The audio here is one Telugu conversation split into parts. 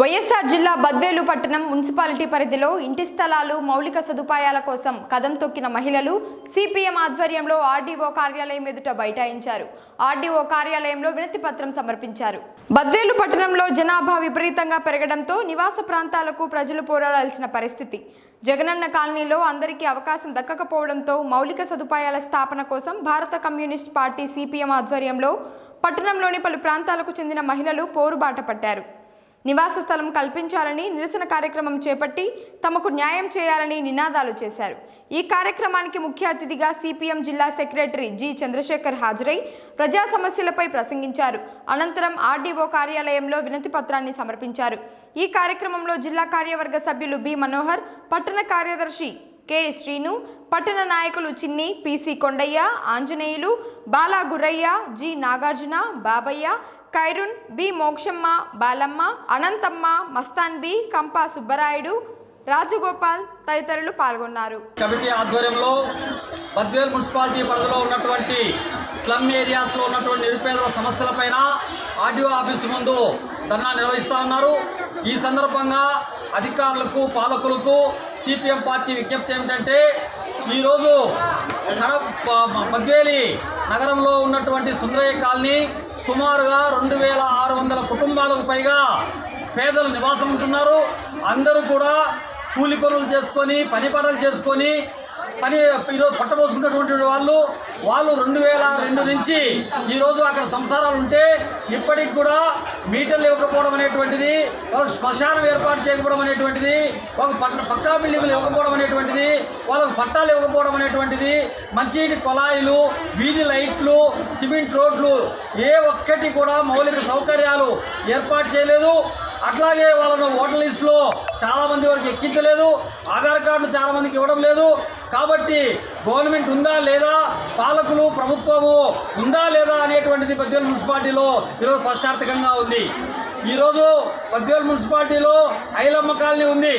వైఎస్ఆర్ జిల్లా బద్వేలు పట్టణం మున్సిపాలిటీ పరిధిలో ఇంటి స్థలాలు మౌలిక సదుపాయాల కోసం కదం తొక్కిన మహిళలు సిపిఎం ఆధ్వర్యంలో ఆర్డీఓ కార్యాలయం ఎదుట బైఠాయించారు. ఆర్డీఓ కార్యాలయంలో వినతి పత్రం సమర్పించారు. బద్వేలు పట్టణంలో జనాభా విపరీతంగా పెరగడంతో నివాస ప్రాంతాలకు ప్రజలు పోరాడాల్సిన పరిస్థితి. జగనన్న కాలనీలో అందరికీ అవకాశం దక్కకపోవడంతో మౌలిక సదుపాయాల స్థాపన కోసం భారత కమ్యూనిస్ట్ పార్టీ సిపిఎం ఆధ్వర్యంలో పట్టణంలోని పలు ప్రాంతాలకు చెందిన మహిళలు పోరుబాట పట్టారు. నివాస స్థలం కల్పించాలని నిరసన కార్యక్రమం చేపట్టి తమకు న్యాయం చేయాలని నినాదాలు చేశారు. ఈ కార్యక్రమానికి ముఖ్య అతిథిగా సిపిఎం జిల్లా సెక్రటరీ జి చంద్రశేఖర్ హాజరై ప్రజా సమస్యలపై ప్రసంగించారు. అనంతరం ఆర్డీఓ కార్యాలయంలో వినతి పత్రాన్ని సమర్పించారు. ఈ కార్యక్రమంలో జిల్లా కార్యవర్గ సభ్యులు బి మనోహర్ పట్టణ కార్యదర్శి కె శ్రీను పట్టణ నాయకులు Chinni P C Kondaiah Anjaneyulu Bala Gurrayya G. Nagarjuna Babayya Khairun Bi. Mokshamma Balamma Anantamma Mastan Bi Kampa Subbarayudu Rajagopal తదితరులు పాల్గొన్నారు. కమిటీ ఆధ్వర్యంలో బద్వేల్ మున్సిపాలిటీ పరిధిలో ఉన్నటువంటి స్లమ్ ఏరియాస్లో ఉన్నటువంటి నిరుపేదల సమస్యలపైన ఆర్డీఓ ఆఫీసు ముందు ధర్నా నిర్వహిస్తూ ఉన్నారు. ఈ సందర్భంగా అధికారులకు పాలకులకు సిపిఎం పార్టీ విజ్ఞప్తి ఏమిటంటే ఈరోజు కడప బద్వేలి నగరంలో ఉన్నటువంటి సుందరయ్య కాలనీ సుమారుగా రెండు వేల ఆరు వందల కుటుంబాలకు పైగా పేదలు నివాసం ఉంటున్నారు. అందరూ కూడా కూలి పనులు చేసుకొని పని పనులు చేసుకొని పని ఈరోజు పట్టబోసుకున్నటువంటి వాళ్ళు వాళ్ళు రెండు వేల రెండు నుంచి ఈరోజు అక్కడ సంసారాలు ఉంటే ఇప్పటికి కూడా మీటర్లు ఇవ్వకపోవడం అనేటువంటిది వాళ్ళకి శ్మశానం ఏర్పాటు చేయకపోవడం అనేటువంటిది వాళ్ళకి పట్ట పక్కా బిల్డింగ్లు ఇవ్వకపోవడం అనేటువంటిది వాళ్ళకి పట్టాలు ఇవ్వకపోవడం అనేటువంటిది మంచినీటి కొలాయిలు వీధి లైట్లు సిమెంట్ రోడ్లు ఏ ఒక్కటి కూడా మౌలిక సౌకర్యాలు ఏర్పాటు చేయలేదు. అట్లాగే వాళ్ళను ఓటర్ లిస్టులో చాలామంది వరకు ఎక్కించలేదు. ఆధార్ కార్డులు చాలామందికి ఇవ్వడం లేదు. కాబట్టి గవర్నమెంట్ ఉందా లేదా పాలకులు ప్రభుత్వము ఉందా లేదా అనేటువంటిది పద్వేలు మున్సిపాలిటీలో ఈరోజు ప్రశ్నార్థకంగా ఉంది. ఈరోజు పద్వేలు మున్సిపాలిటీలో ఐలమ్మ కాలనీ ఉంది.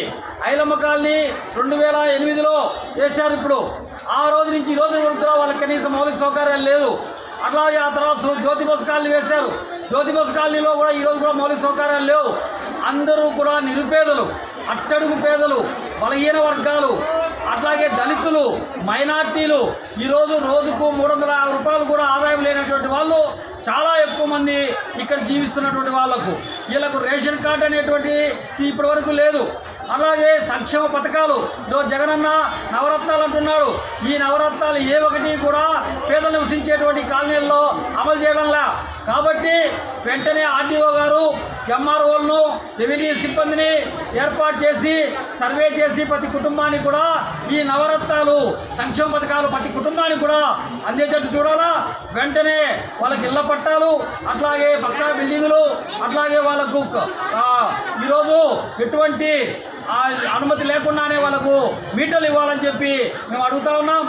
ఐలమ్మ కాలనీ రెండు వేల ఎనిమిదిలో వేశారు ఇప్పుడు. ఆ రోజు నుంచి ఈ రోజు వరకు కూడా వాళ్ళకి కనీసం మౌలిక సౌకర్యాలు లేదు అట్లాగే ఆ తర్వాత జ్యోతి బస్ కాలనీ వేశారు. జ్యోతి బస్ కాలనీలో కూడా ఈరోజు కూడా మౌలిక సౌకర్యాలు లేవు. అందరూ కూడా నిరుపేదలు అట్టడుగు పేదలు బలహీన వర్గాలు అట్లాగే దళితులు మైనార్టీలు ఈరోజు రోజుకు మూడు వందల రూపాయలు కూడా ఆదాయం లేనటువంటి వాళ్ళు చాలా ఎక్కువ మంది ఇక్కడ జీవిస్తున్నటువంటి వాళ్ళకు వీళ్ళకు రేషన్ కార్డు అనేటువంటి ఇప్పటి వరకు లేదు. అలాగే సంక్షేమ పథకాలు. ఈరోజు జగనన్న నవరత్నాలు అంటున్నాడు. ఈ నవరత్నాలు ఏ ఒకటి కూడా పేదలు నివసించేటువంటి కాలనీల్లో అమలు చేయడంలా. కాబట్టి వెంటనే ఆర్డీఓ గారు ఎంఆర్ఓలను రెవెన్యూ సిబ్బందిని ఏర్పాటు చేసి సర్వే చేసి ప్రతి కుటుంబానికి కూడా ఈ నవరత్నాలు సంక్షేమ పథకాలు ప్రతి కుటుంబానికి కూడా అందేటట్టు చూడాలా? వెంటనే వాళ్ళకి ఇళ్ళ పట్టాలు అట్లాగే పక్కా బిల్డింగులు అట్లాగే వాళ్ళకు ఈరోజు ఎటువంటి అనుమతి లేకుండానే వాళ్ళకు మీటర్లు ఇవ్వాలని చెప్పి మేము అడుగుతా ఉన్నాం.